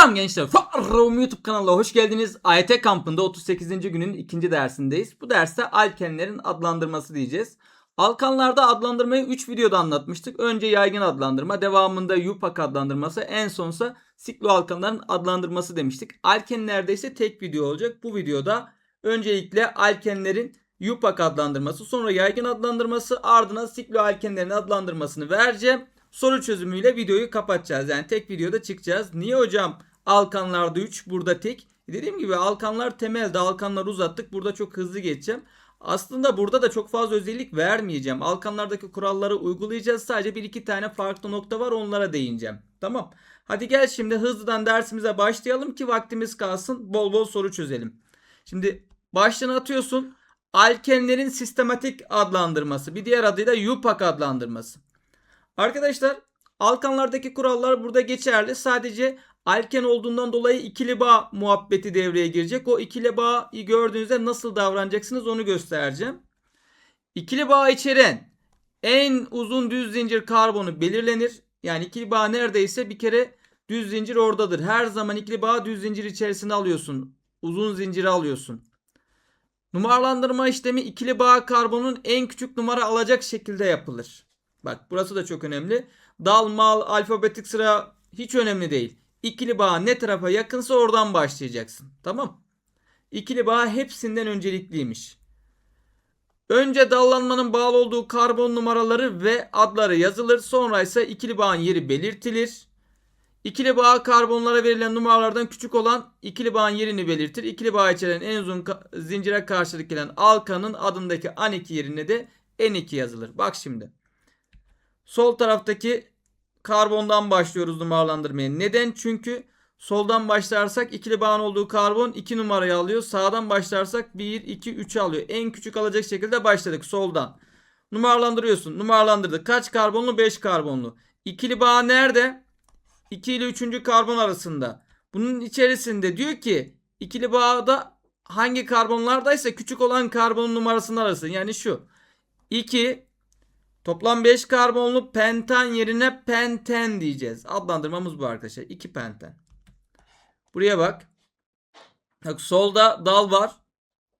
Selam gençler. Farrum YouTube kanalına hoş geldiniz. AYT kampında 38. günün ikinci dersindeyiz. Bu derste alkenlerin adlandırması diyeceğiz. Alkanlarda adlandırmayı 3 videoda anlatmıştık. Önce yaygın adlandırma, devamında yupak adlandırması, en sonsa sikloalkanların adlandırması demiştik. Alkenlerde ise tek video olacak. Bu videoda öncelikle alkenlerin yupak adlandırması, sonra yaygın adlandırması, ardından sikloalkenlerin adlandırmasını vereceğim. Soru çözümüyle videoyu kapatacağız. Yani tek videoda çıkacağız. Niye hocam alkanlarda 3 burada tek? Dediğim gibi alkanlar temelde alkanları uzattık. Burada çok hızlı geçeceğim. Aslında burada da çok fazla özellik vermeyeceğim. Alkanlardaki kuralları uygulayacağız. Sadece bir iki tane farklı nokta var onlara değineceğim. Tamam. Hadi gel şimdi hızlıdan dersimize başlayalım ki vaktimiz kalsın. Bol bol soru çözelim. Şimdi başlığını atıyorsun. Alkenlerin sistematik adlandırması. Bir diğer adıyla yupak adlandırması. Arkadaşlar alkanlardaki kurallar burada geçerli. Sadece alken olduğundan dolayı ikili bağ muhabbeti devreye girecek. O ikili bağı gördüğünüzde nasıl davranacaksınız onu göstereceğim. İkili bağ içeren en uzun düz zincir karbonu belirlenir. Yani ikili bağ neredeyse bir kere düz zincir oradadır. Her zaman ikili bağ düz zincir içerisine alıyorsun. Uzun zinciri alıyorsun. Numaralandırma işlemi ikili bağ karbonun en küçük numara alacak şekilde yapılır. Bak burası da çok önemli. Dal, mal, alfabetik sıra hiç önemli değil. İkili bağ ne tarafa yakınsa oradan başlayacaksın. Tamam. İkili bağ hepsinden öncelikliymiş. Önce dallanmanın bağlı olduğu karbon numaraları ve adları yazılır. Sonra ise ikili bağın yeri belirtilir. İkili bağ karbonlara verilen numaralardan küçük olan ikili bağın yerini belirtir. İkili bağ içeren en uzun ka- zincire karşılık gelen alkanın adındaki N2 yerine de N2 yazılır. Bak şimdi. Sol taraftaki karbondan başlıyoruz numaralandırmaya. Neden? Çünkü soldan başlarsak ikili bağın olduğu karbon 2 numarayı alıyor. Sağdan başlarsak 1, 2, 3 alıyor. En küçük alacak şekilde başladık soldan. Numaralandırıyorsun. Numaralandırdık. Kaç karbonlu? 5 karbonlu. İkili bağ nerede? 2 ile 3. karbon arasında. Bunun içerisinde diyor ki ikili bağda hangi karbonlardaysa küçük olan karbonun numarasını arasın. Yani şu. 2 Toplam 5 karbonlu penten yerine penten diyeceğiz. Adlandırmamız bu arkadaşlar. 2 penten. Buraya bak. Bak solda dal var.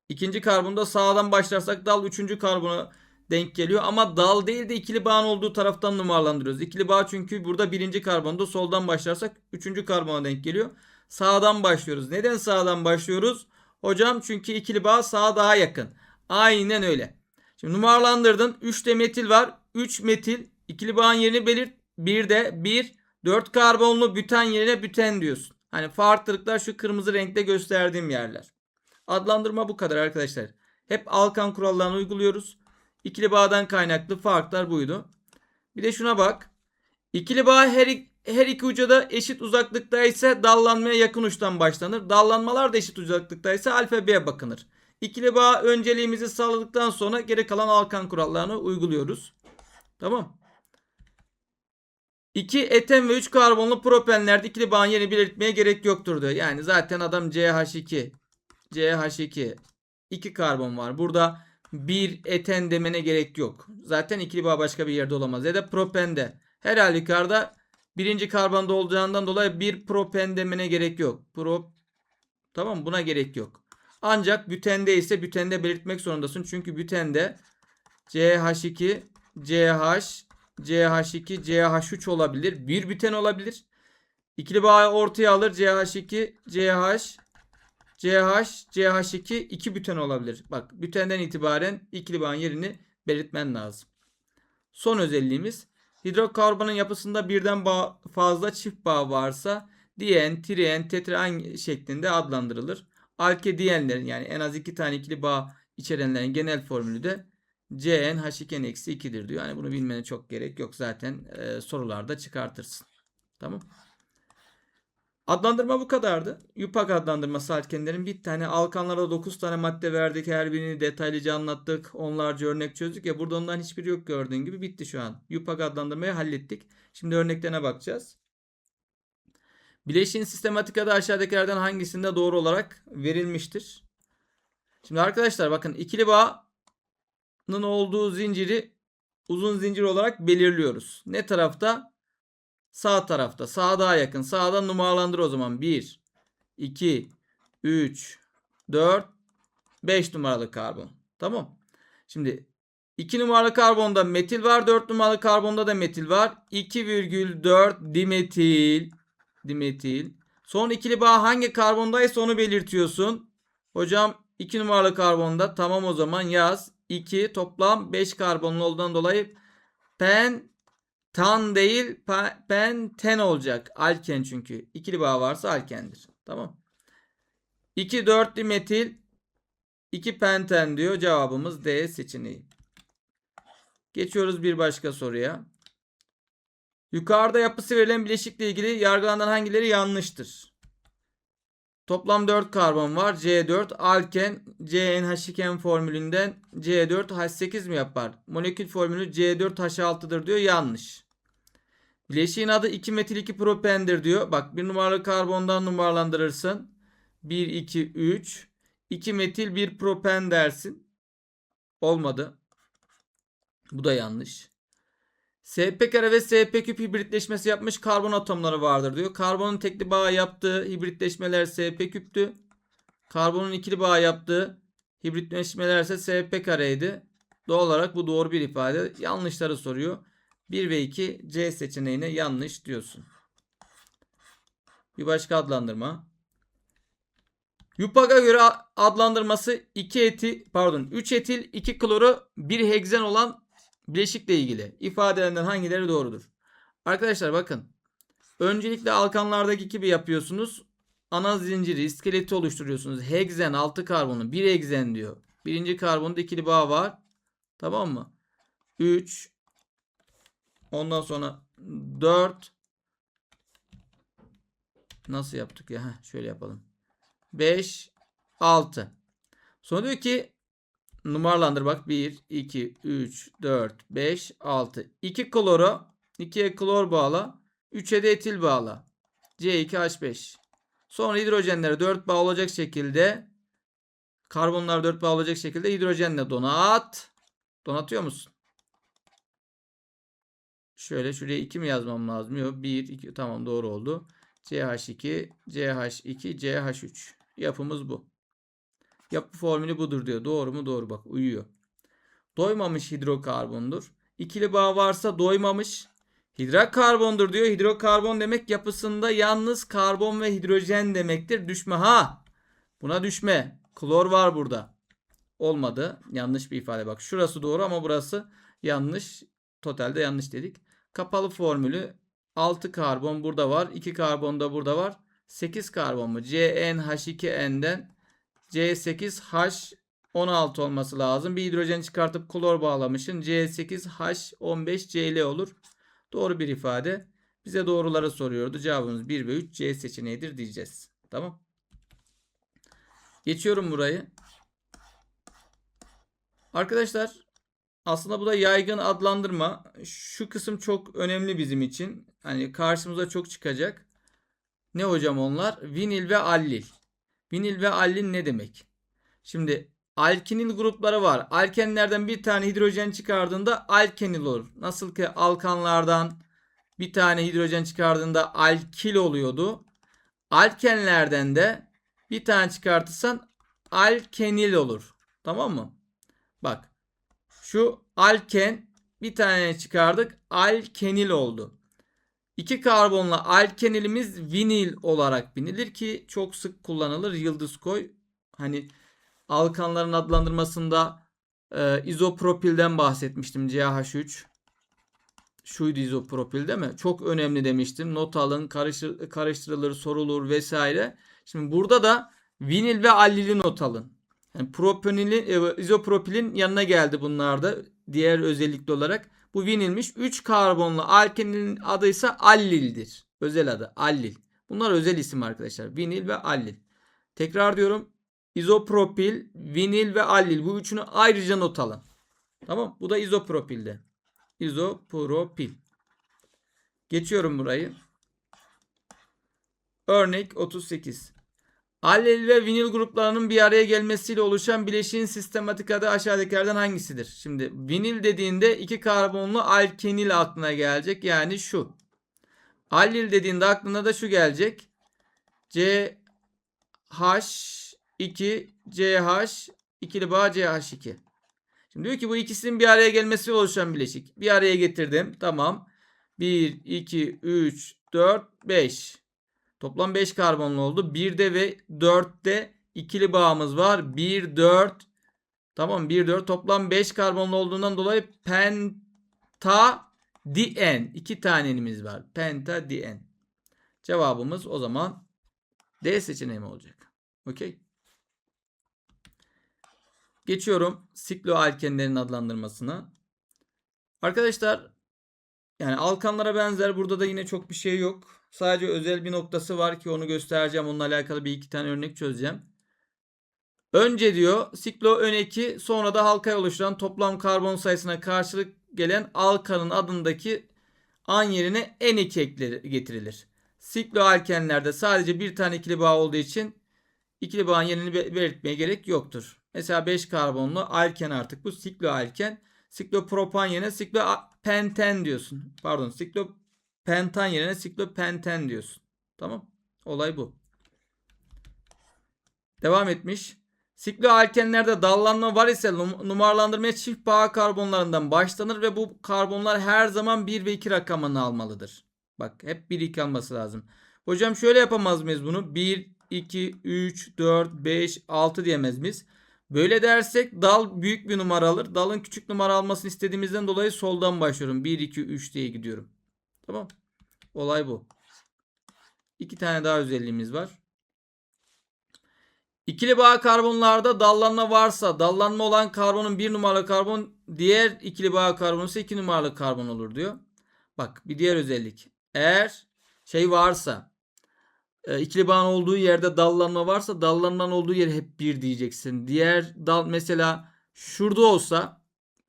İkinci karbonda sağdan başlarsak dal üçüncü karbona denk geliyor. Ama dal değil de ikili bağın olduğu taraftan numaralandırıyoruz. İkili bağ çünkü burada birinci karbonda soldan başlarsak üçüncü karbona denk geliyor. Sağdan başlıyoruz. Neden sağdan başlıyoruz? Hocam çünkü ikili bağ sağa daha yakın. Aynen öyle. Şimdi numaralandırdın. 3 de metil var. 3 metil. ikili bağın yerini belirt. Bir de 1. 4 karbonlu büten yerine büten diyorsun. Hani farklılıklar şu kırmızı renkte gösterdiğim yerler. Adlandırma bu kadar arkadaşlar. Hep alkan kurallarını uyguluyoruz. İkili bağdan kaynaklı farklar buydu. Bir de şuna bak. İkili bağ her, her iki uca da eşit uzaklıkta ise dallanmaya yakın uçtan başlanır. Dallanmalar da eşit uzaklıkta ise alfabeye bakınır. İkili bağ önceliğimizi sağladıktan sonra geri kalan alkan kurallarını uyguluyoruz. Tamam. 2 eten ve 3 karbonlu propenlerde ikili bağın yerini belirtmeye gerek yoktur diyor. Yani zaten adam CH2 CH2 2 karbon var. Burada bir eten demene gerek yok. Zaten ikili bağ başka bir yerde olamaz. Ya da propende. Her halükarda birinci karbonda olacağından dolayı bir propen demene gerek yok. Pro Tamam buna gerek yok. Ancak bütende ise bütende belirtmek zorundasın. Çünkü bütende CH2, CH, CH2, CH3 olabilir. Bir büten olabilir. İkili bağı ortaya alır. CH2, CH, CH, CH2 iki büten olabilir. Bak bütenden itibaren ikili bağın yerini belirtmen lazım. Son özelliğimiz hidrokarbonun yapısında birden bağ, fazla çift bağ varsa diyen, triyen, tetraen şeklinde adlandırılır. Alkediyenlerin yani en az iki tane ikili bağ içerenlerin genel formülü de CnH2n-2'dir diyor. Yani bunu bilmene çok gerek yok. Zaten e, sorularda çıkartırsın. Tamam. Adlandırma bu kadardı. Yupak adlandırması alkenlerin bir tane alkanlara 9 tane madde verdik. Her birini detaylıca anlattık. Onlarca örnek çözdük ya. Burada ondan hiçbiri yok gördüğün gibi. Bitti şu an. Yupak adlandırmayı hallettik. Şimdi örneklerine bakacağız. Bileşiğin sistematik adı aşağıdakilerden hangisinde doğru olarak verilmiştir? Şimdi arkadaşlar bakın ikili bağın olduğu zinciri uzun zincir olarak belirliyoruz. Ne tarafta? Sağ tarafta. Sağa daha yakın. Sağdan numaralandır o zaman. 1, 2, 3, 4, 5 numaralı karbon. Tamam. Şimdi 2 numaralı karbonda metil var. 4 numaralı karbonda da metil var. 2,4 dimetil. Dimetil. Son ikili bağ hangi karbondaysa onu belirtiyorsun. Hocam 2 numaralı karbonda. Tamam o zaman yaz. 2 toplam 5 karbonlu olduğundan dolayı pentan değil pe- penten olacak. Alken çünkü. İkili bağ varsa alkendir. Tamam. 2 4 dimetil 2 penten diyor. Cevabımız D seçeneği. Geçiyoruz bir başka soruya. Yukarıda yapısı verilen bileşikle ilgili yargılanan hangileri yanlıştır? Toplam 4 karbon var. C4 alken CnH2n formülünden C4H8 mi yapar? Molekül formülü C4H6'dır diyor. Yanlış. Bileşiğin adı 2 metil 2 propendir diyor. Bak bir numaralı karbondan numaralandırırsın. 1 2 3 2 metil 1 propen dersin. Olmadı. Bu da yanlış. SP kare ve SP küp hibritleşmesi yapmış karbon atomları vardır diyor. Karbonun tekli bağ yaptığı hibritleşmeler SP küptü. Karbonun ikili bağ yaptığı hibritleşmeler ise SP kareydi. Doğal olarak bu doğru bir ifade. Yanlışları soruyor. 1 ve 2 C seçeneğine yanlış diyorsun. Bir başka adlandırma. Yupak'a göre adlandırması 2 eti pardon 3 etil 2 kloru 1 heksen olan bileşikle ilgili ifadelerinden hangileri doğrudur? Arkadaşlar bakın. Öncelikle alkanlardaki gibi yapıyorsunuz. Ana zinciri, iskeleti oluşturuyorsunuz. Heksen 6 karbonu 1 heksen diyor. Birinci karbonda ikili bağ var. Tamam mı? 3 Ondan sonra 4 Nasıl yaptık ya? Heh, şöyle yapalım. 5 6 Sonra diyor ki numaralandır bak 1 2 3 4 5 6 2 kloro 2'ye klor bağla 3'e de etil bağla C2H5 sonra hidrojenlere 4 bağ olacak şekilde karbonlar 4 bağ olacak şekilde hidrojenle donat donatıyor musun? Şöyle şuraya 2 mi yazmam lazım? Yok 1 2 tamam doğru oldu. CH2 CH2 CH3 yapımız bu. Yapı formülü budur diyor. Doğru mu? Doğru bak uyuyor. Doymamış hidrokarbondur. İkili bağ varsa doymamış. Hidrokarbondur diyor. Hidrokarbon demek yapısında yalnız karbon ve hidrojen demektir. Düşme ha. Buna düşme. Klor var burada. Olmadı. Yanlış bir ifade bak. Şurası doğru ama burası yanlış. Totalde yanlış dedik. Kapalı formülü 6 karbon burada var. 2 karbon da burada var. 8 karbon mu? CnH2n'den C8H16 olması lazım. Bir hidrojen çıkartıp klor bağlamışın. C8H15Cl olur. Doğru bir ifade. Bize doğruları soruyordu. Cevabımız 1 ve 3 C seçeneğidir diyeceğiz. Tamam. Geçiyorum burayı. Arkadaşlar aslında bu da yaygın adlandırma. Şu kısım çok önemli bizim için. Hani karşımıza çok çıkacak. Ne hocam onlar? Vinil ve allil. Vinil ve allil ne demek? Şimdi alkinil grupları var. Alkenlerden bir tane hidrojen çıkardığında alkenil olur. Nasıl ki alkanlardan bir tane hidrojen çıkardığında alkil oluyordu. Alkenlerden de bir tane çıkartırsan alkenil olur. Tamam mı? Bak. Şu alken bir tane çıkardık. Alkenil oldu. İki karbonla alkenilimiz vinil olarak binilir ki çok sık kullanılır. Yıldız koy. Hani alkanların adlandırmasında e, izopropilden bahsetmiştim. CH3. Şuydu izopropil değil mi? Çok önemli demiştim. Not alın, karıştır, karıştırılır, sorulur vesaire. Şimdi burada da vinil ve allili not alın. Yani propanilin, e, izopropilin yanına geldi bunlar da diğer özellikli olarak. Bu vinilmiş. 3 karbonlu alkenilin adı ise allildir. Özel adı allil. Bunlar özel isim arkadaşlar. Vinil ve allil. Tekrar diyorum. İzopropil, vinil ve allil. Bu üçünü ayrıca not alın. Tamam. Bu da izopropilde. İzopropil. Geçiyorum burayı. Örnek 38. Allil ve vinil gruplarının bir araya gelmesiyle oluşan bileşiğin sistematik adı aşağıdakilerden hangisidir? Şimdi vinil dediğinde iki karbonlu alkenil aklına gelecek. Yani şu. Allil dediğinde aklına da şu gelecek. C H2 CH ikili bağ CH2. Şimdi diyor ki bu ikisinin bir araya gelmesi oluşan bileşik. Bir araya getirdim. Tamam. 1, 2, 3, 4, 5. Toplam 5 karbonlu oldu. 1'de ve 4'te ikili bağımız var. 1, 4. Tamam 1, 4. Toplam 5 karbonlu olduğundan dolayı penta dien. 2 tanemiz var. Penta dien. Cevabımız o zaman D seçeneği mi olacak? Okey. Geçiyorum sikloalkenlerin adlandırmasına. Arkadaşlar yani alkanlara benzer burada da yine çok bir şey yok. Sadece özel bir noktası var ki onu göstereceğim. Onunla alakalı bir iki tane örnek çözeceğim. Önce diyor siklo ön eki sonra da halkaya oluşturan toplam karbon sayısına karşılık gelen alkanın adındaki an yerine en eki ekleri getirilir. Sikloalkenlerde sadece bir tane ikili bağ olduğu için ikili bağın yerini be- belirtmeye gerek yoktur. Mesela 5 karbonlu alken artık bu sikloalken. Siklopropan yerine siklopenten diyorsun. Pardon siklopentan yerine siklopenten diyorsun. Tamam. Olay bu. Devam etmiş. Sikloalkenlerde dallanma var ise num- numaralandırmaya çift bağ karbonlarından başlanır ve bu karbonlar her zaman 1 ve 2 rakamını almalıdır. Bak hep 1 2 alması lazım. Hocam şöyle yapamaz mıyız bunu? 1 2 3 4 5 6 diyemez miyiz? Böyle dersek dal büyük bir numara alır. Dalın küçük numara almasını istediğimizden dolayı soldan başlıyorum. 1 2 3 diye gidiyorum. Tamam. Olay bu. İki tane daha özelliğimiz var. İkili bağ karbonlarda dallanma varsa dallanma olan karbonun bir numaralı karbon diğer ikili bağ karbonu ise iki numaralı karbon olur diyor. Bak bir diğer özellik. Eğer şey varsa e, ikili bağın olduğu yerde dallanma varsa dallanmanın olduğu yere hep bir diyeceksin. Diğer dal mesela şurada olsa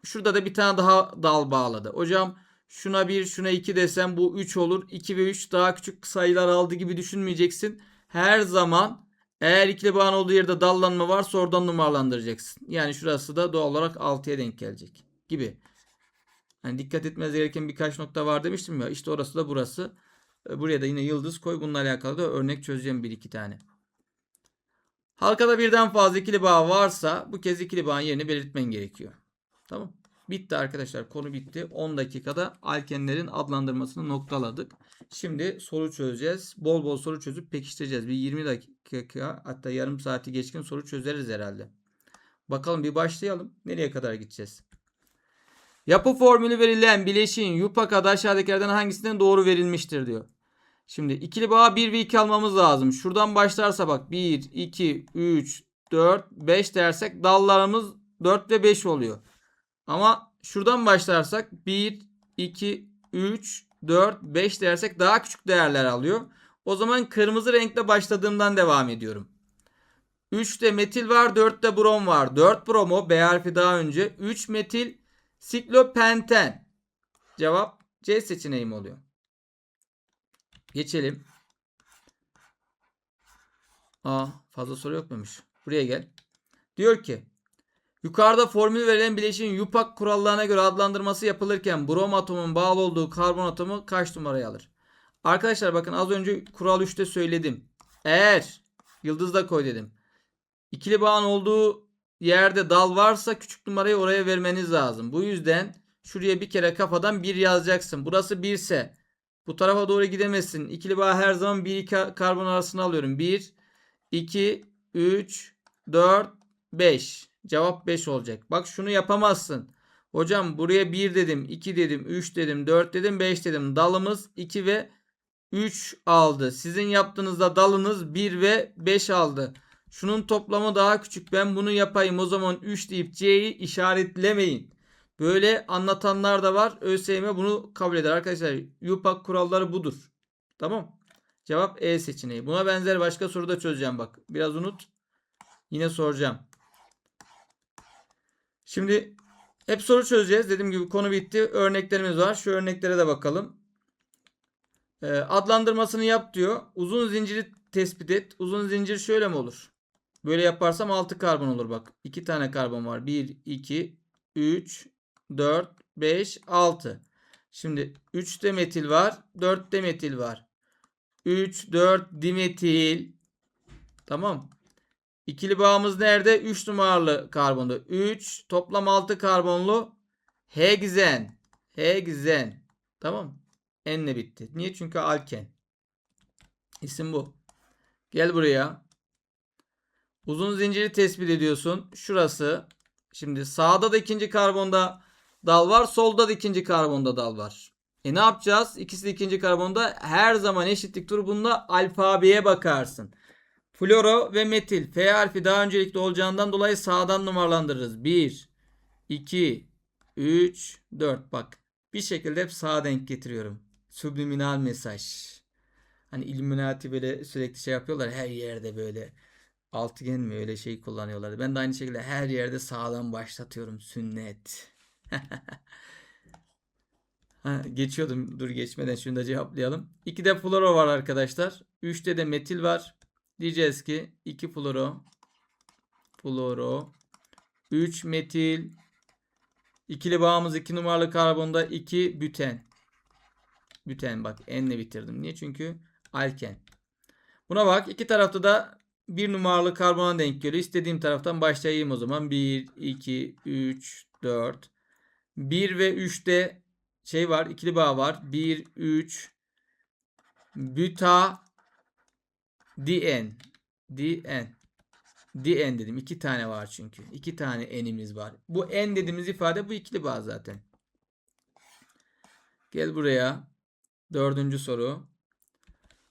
şurada da bir tane daha dal bağladı. Hocam şuna 1 şuna 2 desem bu 3 olur. 2 ve 3 daha küçük sayılar aldı gibi düşünmeyeceksin. Her zaman eğer ikili bağın olduğu yerde dallanma varsa oradan numaralandıracaksın. Yani şurası da doğal olarak 6'ya denk gelecek gibi. Yani dikkat etmeniz gereken birkaç nokta var demiştim ya. İşte orası da burası. E, Buraya da yine yıldız koy. Bununla alakalı da örnek çözeceğim bir iki tane. Halkada birden fazla ikili bağ varsa bu kez ikili bağın yerini belirtmen gerekiyor. Tamam. Bitti arkadaşlar. Konu bitti. 10 dakikada alkenlerin adlandırmasını noktaladık. Şimdi soru çözeceğiz. Bol bol soru çözüp pekiştireceğiz. Bir 20 dakika hatta yarım saati geçkin soru çözeriz herhalde. Bakalım bir başlayalım. Nereye kadar gideceğiz? Yapı formülü verilen bileşiğin yupak aşağıdakilerden hangisinden doğru verilmiştir diyor. Şimdi ikili bağ 1 ve 2 almamız lazım. Şuradan başlarsa bak 1, 2, 3, 4, 5 dersek dallarımız 4 ve 5 oluyor. Ama şuradan başlarsak 1, 2, 3, 4, 5 dersek daha küçük değerler alıyor. O zaman kırmızı renkle başladığımdan devam ediyorum. 3'te metil var, 4'te brom var. 4 bromo B harfi daha önce. 3 metil siklopenten. Cevap C seçeneğim oluyor. Geçelim. Aa fazla soru yok muymuş? Buraya gel. Diyor ki yukarıda formül verilen bileşiğin yupak kurallarına göre adlandırması yapılırken brom atomunun bağlı olduğu karbon atomu kaç numarayı alır? Arkadaşlar bakın az önce kural 3'te söyledim. Eğer yıldız da koy dedim. İkili bağın olduğu yerde dal varsa küçük numarayı oraya vermeniz lazım. Bu yüzden şuraya bir kere kafadan 1 yazacaksın. Burası 1 ise bu tarafa doğru gidemezsin. İkili bağ her zaman 1 2 karbon arasına alıyorum. 1 2 3 4 5. Cevap 5 olacak. Bak şunu yapamazsın. Hocam buraya 1 dedim, 2 dedim, 3 dedim, 4 dedim, 5 dedim. Dalımız 2 ve 3 aldı. Sizin yaptığınızda dalınız 1 ve 5 aldı. Şunun toplamı daha küçük. Ben bunu yapayım. O zaman 3 deyip C'yi işaretlemeyin. Böyle anlatanlar da var. ÖSYM bunu kabul eder. Arkadaşlar YUPAK kuralları budur. Tamam. Cevap E seçeneği. Buna benzer başka soruda çözeceğim bak. Biraz unut. Yine soracağım. Şimdi hep soru çözeceğiz. Dediğim gibi konu bitti. Örneklerimiz var. Şu örneklere de bakalım. Ee, adlandırmasını yap diyor. Uzun zinciri tespit et. Uzun zincir şöyle mi olur? Böyle yaparsam 6 karbon olur bak. 2 tane karbon var. 1, 2, 3, 4, 5, 6. Şimdi 3'te metil var. 4'te metil var. 3, 4 dimetil. Tamam. İkili bağımız nerede? 3 numaralı karbonda. 3 toplam 6 karbonlu hegzen. Hegzen. Tamam. N'le bitti. Niye? Çünkü alken. İsim bu. Gel buraya. Uzun zinciri tespit ediyorsun. Şurası. Şimdi sağda da ikinci karbonda dal var. Solda da ikinci karbonda dal var. E ne yapacağız? İkisi de ikinci karbonda her zaman eşitlik dur. Bunda alfabeye bakarsın. Floro ve metil. F harfi daha öncelikli olacağından dolayı sağdan numaralandırırız. 1, 2, 3, 4. Bak bir şekilde hep sağa denk getiriyorum. Subliminal mesaj. Hani Illuminati böyle sürekli şey yapıyorlar. Her yerde böyle altıgen mi öyle şey kullanıyorlar. Ben de aynı şekilde her yerde sağdan başlatıyorum. Sünnet. ha, geçiyordum. Dur geçmeden şunu da cevaplayalım. 2'de floro var arkadaşlar. 3'te de metil var. Diyeceğiz ki 2 floro floro 3 metil ikili bağımız 2 numaralı karbonda 2 büten. Büten bak N'le bitirdim. Niye? Çünkü alken. Buna bak. iki tarafta da 1 numaralı karbona denk geliyor. İstediğim taraftan başlayayım o zaman. 1, 2, 3, 4. 1 ve 3'te şey var. ikili bağ var. 1, 3 büta dn dn dn dedim. iki tane var çünkü. iki tane n'imiz var. Bu n dediğimiz ifade bu ikili bağ zaten. Gel buraya. Dördüncü soru.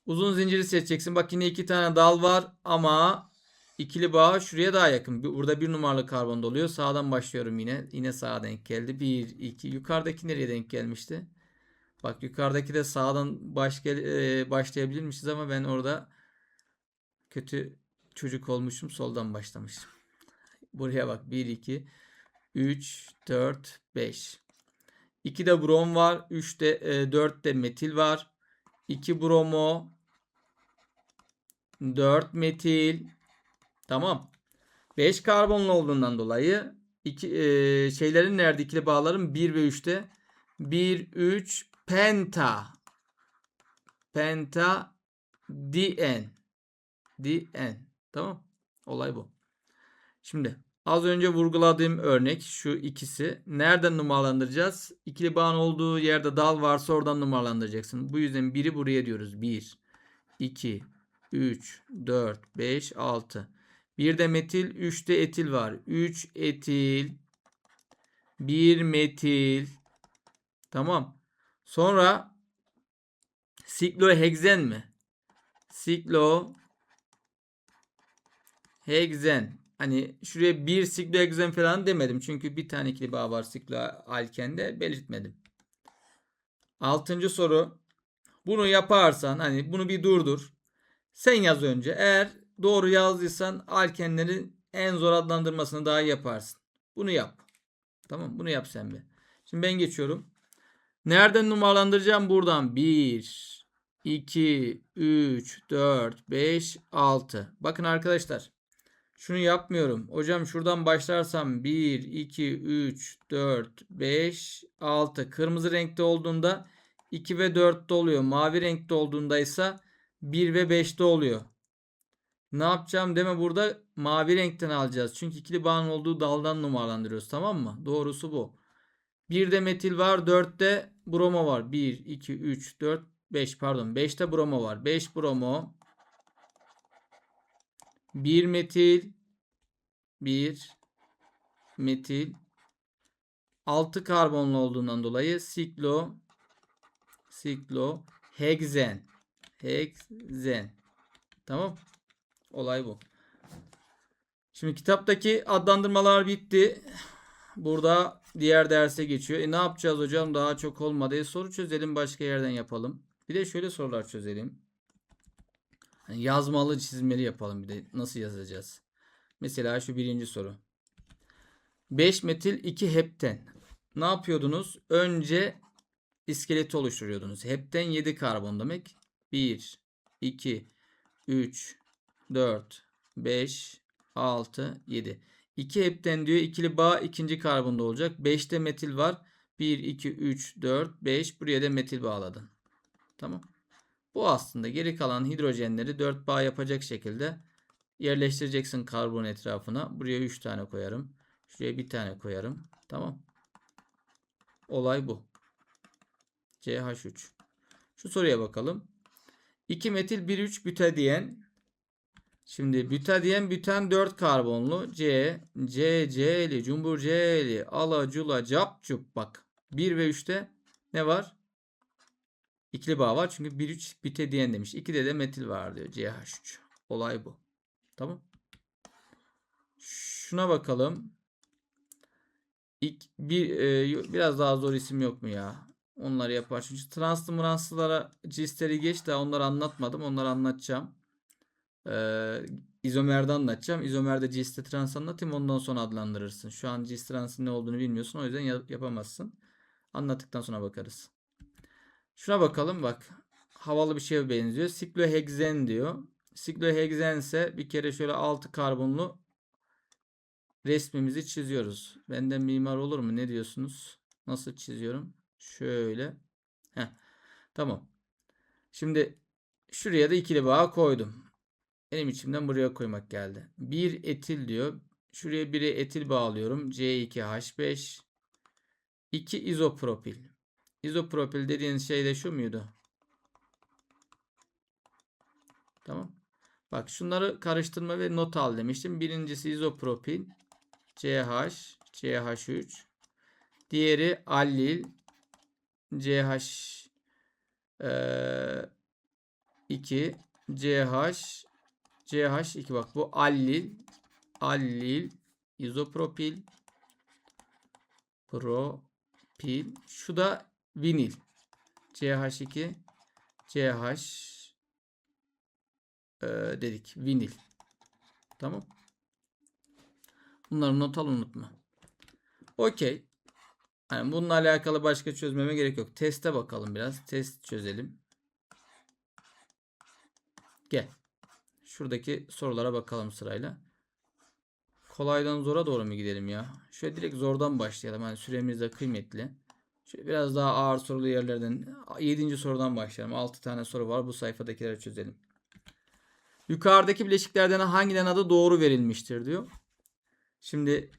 Uzun zinciri seçeceksin. Bak yine iki tane dal var ama ikili bağ şuraya daha yakın. Burada bir numaralı karbon doluyor. Sağdan başlıyorum yine. Yine sağa denk geldi. Bir, iki. Yukarıdaki nereye denk gelmişti? Bak yukarıdaki de sağdan baş e, başlayabilirmişiz ama ben orada kötü çocuk olmuşum. Soldan başlamışım. Buraya bak. 1, 2, 3, 4, 5. 2'de brom var. 3'te e, 4'te metil var. 2 bromo 4 metil tamam 5 karbonlu olduğundan dolayı iki, e, şeylerin nerede ikili bağların 1 ve 3'te 1 3 penta penta dn dn tamam olay bu şimdi az önce vurguladığım örnek şu ikisi nereden numaralandıracağız ikili bağın olduğu yerde dal varsa oradan numaralandıracaksın bu yüzden biri buraya diyoruz 1 2 3, 4, 5, 6. Bir de metil, 3 de etil var. 3 etil, 1 metil. Tamam. Sonra sikloheksen mi? Siklo heksen. Hani şuraya bir sikloheksen falan demedim. Çünkü bir tane ikili bağ var sikloalkende belirtmedim. Altıncı soru. Bunu yaparsan hani bunu bir durdur. Sen yaz önce. Eğer doğru yazdıysan alkenlerin en zor adlandırmasını daha yaparsın. Bunu yap. Tamam bunu yap sen bir. Şimdi ben geçiyorum. Nereden numaralandıracağım? Buradan 1, 2, 3, 4, 5, 6. Bakın arkadaşlar. Şunu yapmıyorum. Hocam şuradan başlarsam 1, 2, 3, 4, 5, 6. Kırmızı renkte olduğunda 2 ve 4'te oluyor. Mavi renkte olduğunda ise 1 ve 5'te oluyor. Ne yapacağım deme burada mavi renkten alacağız. Çünkü ikili bağın olduğu daldan numaralandırıyoruz. Tamam mı? Doğrusu bu. 1'de metil var. 4'te bromo var. 1, 2, 3, 4, 5 pardon. 5'te bromo var. 5 bromo. 1 metil. 1 metil. 6 karbonlu olduğundan dolayı siklo siklo heksen heksen. Tamam. Olay bu. Şimdi kitaptaki adlandırmalar bitti. Burada diğer derse geçiyor. E ne yapacağız hocam? Daha çok olmadı. E soru çözelim başka yerden yapalım. Bir de şöyle sorular çözelim. Hani yazmalı çizmeli yapalım bir de. Nasıl yazacağız? Mesela şu birinci soru. 5 metil 2 hepten. Ne yapıyordunuz? Önce iskeleti oluşturuyordunuz. Hepten 7 karbon demek. 1, 2, 3, 4, 5, 6, 7. 2 hepten diyor ikili bağ ikinci karbonda olacak. 5'te metil var. 1, 2, 3, 4, 5. Buraya da metil bağladın. Tamam. Bu aslında geri kalan hidrojenleri 4 bağ yapacak şekilde yerleştireceksin karbon etrafına. Buraya 3 tane koyarım. Şuraya bir tane koyarım. Tamam. Olay bu. CH3. Şu soruya bakalım. 2 metil 1 3 butadiyen. Şimdi butadiyen büten 4 karbonlu. C, C, C'li, cumbur C'li, ala, cula, cap, cup. Bak. 1 ve 3'te ne var? İkili bağ var. Çünkü 1 3 butadiyen demiş. 2'de de metil var diyor. CH3. Olay bu. Tamam. Şuna bakalım. İlk, bir, e, biraz daha zor isim yok mu ya? Onları yapar. Çünkü translı mıranslılara cisteri geç daha onları anlatmadım. Onları anlatacağım. Ee, izomerde anlatacağım. İzomerde ciste trans anlatayım. Ondan sonra adlandırırsın. Şu an cis transın ne olduğunu bilmiyorsun. O yüzden ya- yapamazsın. Anlattıktan sonra bakarız. Şuna bakalım bak. Havalı bir şeye benziyor. Sikloheksen diyor. Sikloheksen ise bir kere şöyle 6 karbonlu resmimizi çiziyoruz. Benden mimar olur mu? Ne diyorsunuz? Nasıl çiziyorum? Şöyle. Heh. Tamam. Şimdi şuraya da ikili bağ koydum. Benim içimden buraya koymak geldi. 1 etil diyor. Şuraya 1'e etil bağlıyorum. C2H5. 2 izopropil. İzopropil dediğin şey de şu muydu? Tamam. Bak şunları karıştırma ve not al demiştim. Birincisi izopropil. CH, CH3. Diğeri allil. CH eee 2 CH CH2 bak bu allil allil izopropil propil şu da vinil CH2 CH eee, dedik vinil tamam bunları not al unutma okey yani bununla alakalı başka çözmeme gerek yok. Teste bakalım biraz. Test çözelim. Gel. Şuradaki sorulara bakalım sırayla. Kolaydan zora doğru mu gidelim ya? Şöyle direkt zordan başlayalım. Hani süremiz de kıymetli. Şöyle biraz daha ağır sorulu yerlerden 7. sorudan başlayalım. 6 tane soru var. Bu sayfadakileri çözelim. Yukarıdaki bileşiklerden hangilerinin adı doğru verilmiştir diyor. Şimdi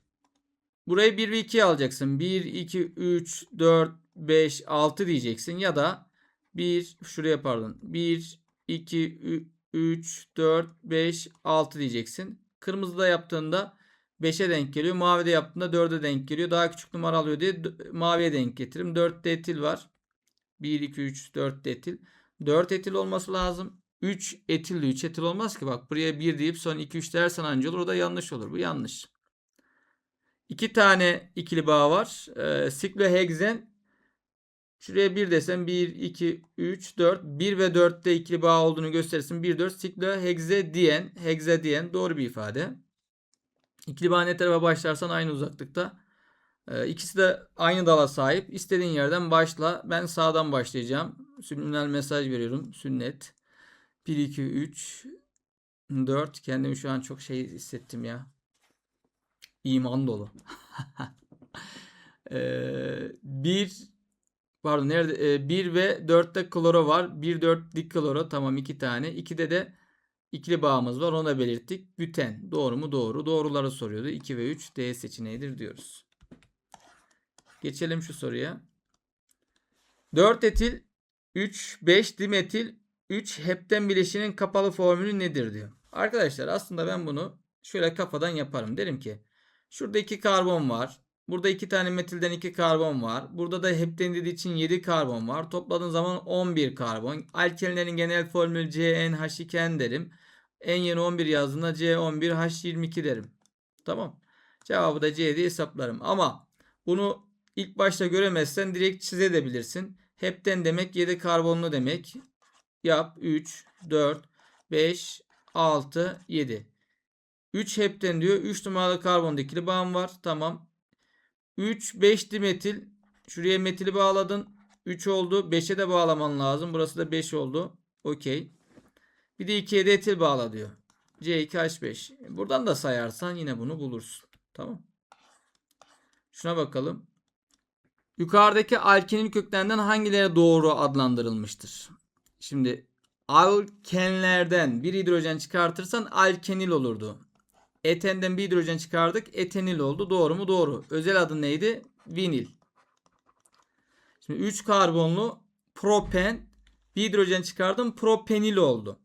Burayı 1 ve 2'ye alacaksın. 1, 2, 3, 4, 5, 6 diyeceksin. Ya da 1, şuraya pardon. 1, 2, 3, 4, 5, 6 diyeceksin. Kırmızıda yaptığında 5'e denk geliyor. Mavide yaptığında 4'e denk geliyor. Daha küçük numara alıyor diye maviye denk getiririm. 4'te etil var. 1, 2, 3, 4 etil. 4 etil olması lazım. 3 etilli 3 etil olmaz ki. Bak buraya 1 deyip sonra 2, 3 dersen anca olur. O da yanlış olur. Bu yanlış. İki tane ikili bağ var. Ee, sikloheksen. Şuraya 1 desem 1, 2, 3, 4. 1 ve 4'te ikili bağ olduğunu gösterirsin. 1, 4 siklohekse diyen. Hekse doğru bir ifade. İkili bağ ne tarafa başlarsan aynı uzaklıkta. Ee, ikisi de aynı dala sahip. İstediğin yerden başla. Ben sağdan başlayacağım. Subliminal mesaj veriyorum. Sünnet. 1, 2, 3, 4. Kendimi şu an çok şey hissettim ya. İman dolu. Ee, bir pardon nerede? Ee, 1 ve 4'te kloro var. 1 4 dikloro tamam iki tane. 2'de de ikili bağımız var. Onu da belirttik. Büten. Doğru mu? Doğru. Doğruları soruyordu. 2 ve 3 D seçeneğidir diyoruz. Geçelim şu soruya. 4 etil 3 5 dimetil 3 hepten bileşinin kapalı formülü nedir diyor. Arkadaşlar aslında ben bunu şöyle kafadan yaparım. Derim ki Şurada 2 karbon var. Burada 2 tane metilden 2 karbon var. Burada da hepten dediği için 7 karbon var. Topladığın zaman 11 karbon. Alkenlerin genel formülü CnH2n derim. En yeni 11 yazdığında C11H22 derim. Tamam. Cevabı da C diye hesaplarım. Ama bunu ilk başta göremezsen direkt çizebilirsin. Hepten demek 7 karbonlu demek. Yap 3, 4, 5, 6, 7. 3 hepten diyor. 3 numaralı karbonda ikili bağım var. Tamam. 3 5 dimetil. Şuraya metili bağladın. 3 oldu. 5'e de bağlaman lazım. Burası da 5 oldu. Okey. Bir de 2'ye de etil bağla diyor. C2H5. Buradan da sayarsan yine bunu bulursun. Tamam. Şuna bakalım. Yukarıdaki alkenin köklerinden hangileri doğru adlandırılmıştır? Şimdi alkenlerden bir hidrojen çıkartırsan alkenil olurdu. Etenden bir hidrojen çıkardık etenil oldu. Doğru mu? Doğru. Özel adı neydi? Vinil. Şimdi 3 karbonlu propen bir hidrojen çıkardım propenil oldu.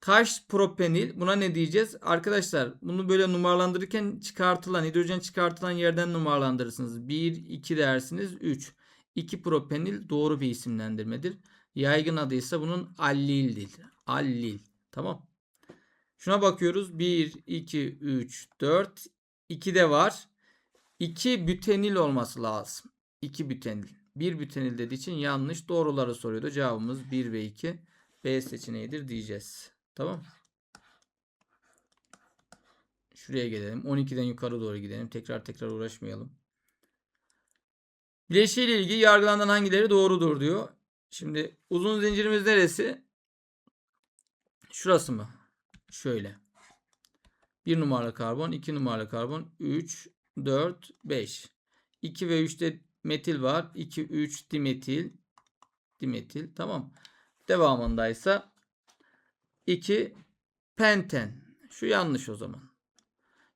Kaç propenil? Buna ne diyeceğiz? Arkadaşlar bunu böyle numaralandırırken çıkartılan, hidrojen çıkartılan yerden numaralandırırsınız. 1, 2 dersiniz 3. 2 propenil doğru bir isimlendirmedir. Yaygın adı ise bunun allildir. Allil. Tamam. Şuna bakıyoruz. 1, 2, 3, 4. 2 de var. 2 bütenil olması lazım. 2 bütenil. 1 bütenil dediği için yanlış. Doğruları soruyordu. Cevabımız 1 ve 2. B seçeneğidir diyeceğiz. Tamam. Şuraya gelelim. 12'den yukarı doğru gidelim. Tekrar tekrar uğraşmayalım. Bileşiğiyle ilgili yargılanan hangileri doğrudur diyor. Şimdi uzun zincirimiz neresi? Şurası mı? Şöyle. 1 numaralı karbon, 2 numaralı karbon, 3, 4, 5. 2 ve 3'te metil var. 2, 3 dimetil. Dimetil. Tamam. Devamındaysa 2 penten. Şu yanlış o zaman.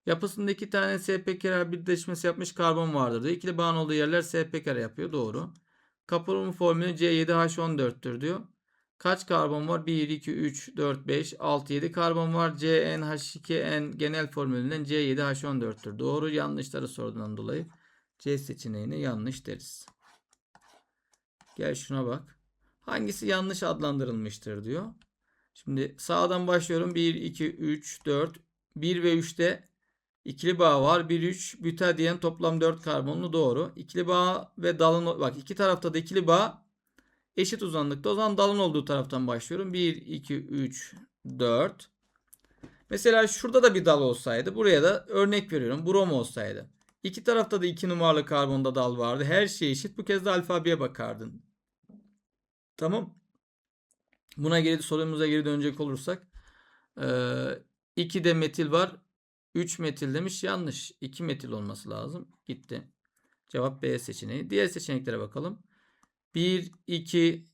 Yapısında iki tane SP kare birleşmesi yapmış karbon vardır diyor. İkili bağın olduğu yerler SP kare yapıyor. Doğru. Kapılımı formülü C7H14'tür diyor. Kaç karbon var? 1, 2, 3, 4, 5, 6, 7 karbon var. CnH2n genel formülünden C7H14'tür. Doğru yanlışları sorduğundan dolayı C seçeneğine yanlış deriz. Gel şuna bak. Hangisi yanlış adlandırılmıştır diyor. Şimdi sağdan başlıyorum. 1, 2, 3, 4. 1 ve 3'te ikili bağ var. 1, 3 butadiyen toplam 4 karbonlu doğru. İkili bağ ve dalın bak iki tarafta da ikili bağ eşit uzanlıkta. O zaman dalın olduğu taraftan başlıyorum. 1, 2, 3, 4. Mesela şurada da bir dal olsaydı. Buraya da örnek veriyorum. Brom olsaydı. İki tarafta da 2 numaralı karbonda dal vardı. Her şey eşit. Bu kez de alfabeye bakardın. Tamam. Buna geri sorumuza geri dönecek olursak 2 de metil var. 3 metil demiş. Yanlış. 2 metil olması lazım. Gitti. Cevap B seçeneği. Diğer seçeneklere bakalım. 1, 2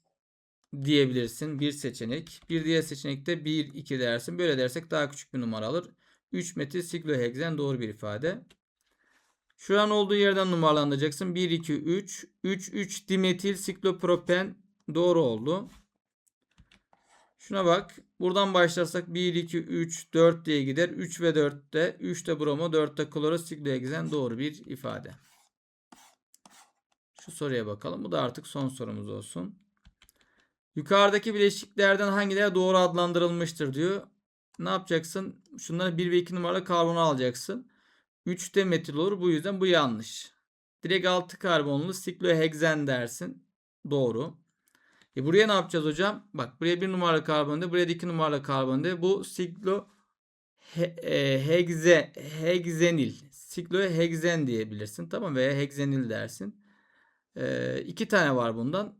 diyebilirsin. Bir seçenek. Bir diğer seçenekte 1, 2 dersin. Böyle dersek daha küçük bir numara alır. 3 metil sikloheksen doğru bir ifade. Şu an olduğu yerden numaralandıracaksın. 1, 2, 3. 3, 3 dimetil siklopropen doğru oldu. Şuna bak. Buradan başlarsak 1, 2, 3, 4 diye gider. 3 ve 4'te 3'te bromo 4'te kloro sikloheksen doğru bir ifade. Şu soruya bakalım. Bu da artık son sorumuz olsun. Yukarıdaki bileşiklerden hangileri doğru adlandırılmıştır diyor. Ne yapacaksın? Şunları 1 ve 2 numaralı karbonu alacaksın. 3'te metil olur. Bu yüzden bu yanlış. Direkt 6 karbonlu sikloheksen dersin. Doğru. E buraya ne yapacağız hocam? Bak buraya 1 numaralı karbon de, buraya 2 numaralı karbon de. Bu siklo he, e, hegze, hegzenil. Sikloheksen diyebilirsin. Tamam veya hegzenil dersin. E, iki tane var bundan.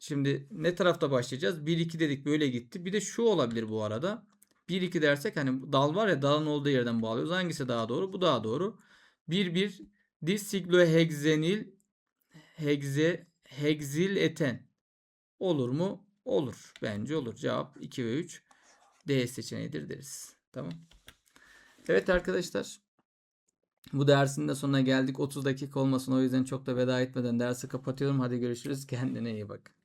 Şimdi ne tarafta başlayacağız? 1 2 dedik böyle gitti. Bir de şu olabilir bu arada. 1 2 dersek hani dal var ya dalın olduğu yerden bağlıyoruz. Hangisi daha doğru? Bu daha doğru. 1 1 disikloheksenil hegze hegzil eten. Olur mu? Olur. Bence olur. Cevap 2 ve 3 D seçeneğidir deriz. Tamam. Evet arkadaşlar. Bu dersin de sonuna geldik. 30 dakika olmasın. O yüzden çok da veda etmeden dersi kapatıyorum. Hadi görüşürüz. Kendine iyi bak.